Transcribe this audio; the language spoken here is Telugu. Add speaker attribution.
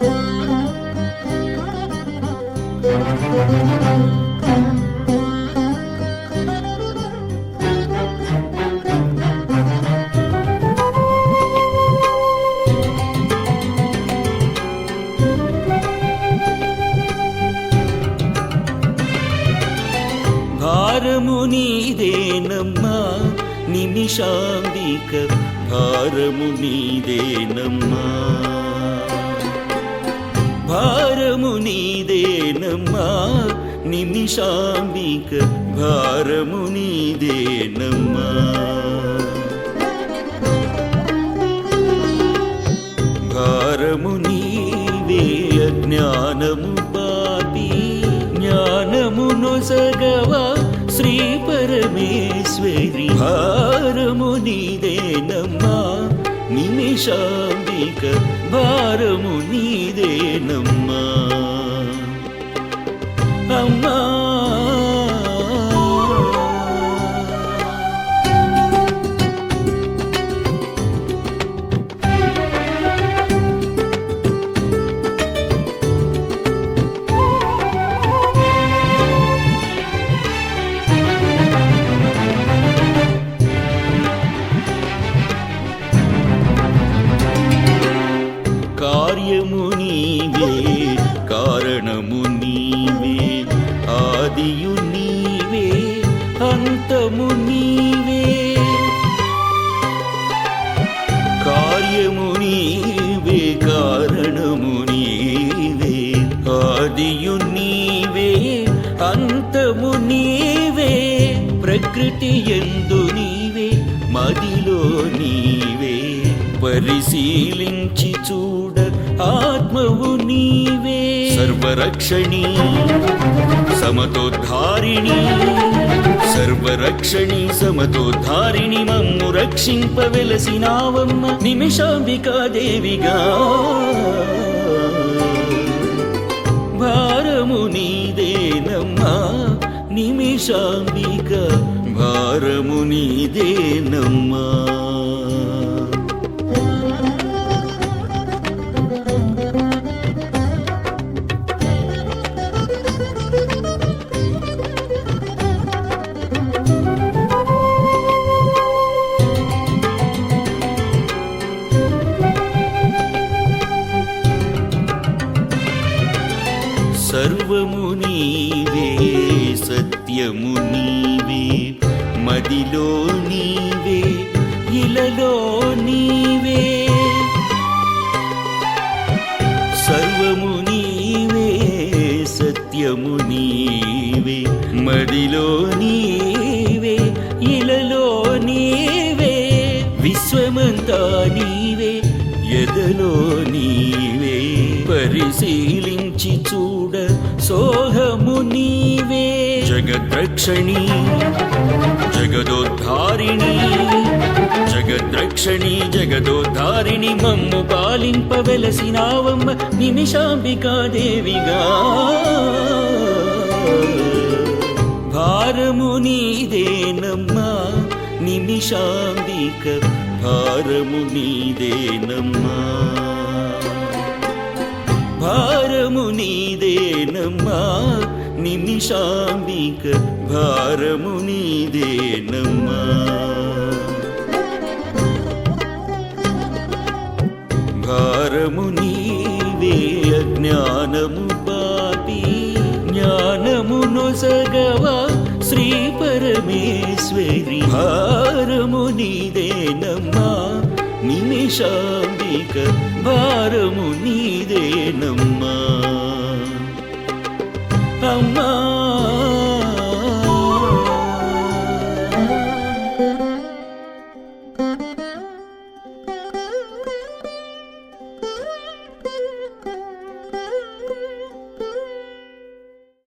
Speaker 1: భారము నీదేనమ్మా నిమిషాంబిక భారము నీదేనమ్మా. భారము నీదేనమ్మా నిమిషాంబిక భారము నీదేనమ్మా. భారము నీవే అజ్ఞానము పాపి జ్ఞానము నొసగవా శ్రీ పరమేశ్వరి. భారము నీదేనమ్మా నిమిషాంబిక భారము నీదేనమ్మా. కారణము నీవే ఆదియు నీవే అంతము నీవే. కార్యము నీవే కారణము నీవే ఆదియు నీవే అంతము నీవే. ప్రకృతి ఎందు నీవే మదిలో నీవే. పరిశీలించి చూడ ఆత్మవు నీ సర్వరక్షణి సమతోద్ధారిణి సర్వరక్షణి సమతోద్ధారిణి మమ్ము రక్షింపవెలసినావమ్మ నిమిషాంబికా దేవిగా. భారము నీదేనమ్మా నిమిషాంబిక భారము నీదేనమ్మా. సర్వము నీవే సత్యము నీవే మదిలో నీవే ఇలలో నీవే. సర్వము నీవే సత్యము నీవే మదిలో నీవే ఇలలో నీవే. విశ్వమంతా నీవే ఎదలో నీవే. పరిశీలించి చూడ జగద్రక్షణి జగదోద్ధారిణి జగద్రక్షణి జగదోద్ధారిణి మమ్ము పాలింపవెలసినావమ్మ నిమిషాంబికా దేవిగా భారము నీదేనమ్మా నిమిషాంబిక భారము నీదేనమ్మా భారము నీదేనమ్మా నిమిషాంబిక భారము నీదేనమ్మా. భారము నీవే అజ్ఞానము పాపి జ్ఞానము నొసగవా శ్రీ పరమేశ్వరి. భారము నీదేనమ్మా నిమిషాంబిక భారము నీదేనమ్మా. não, não.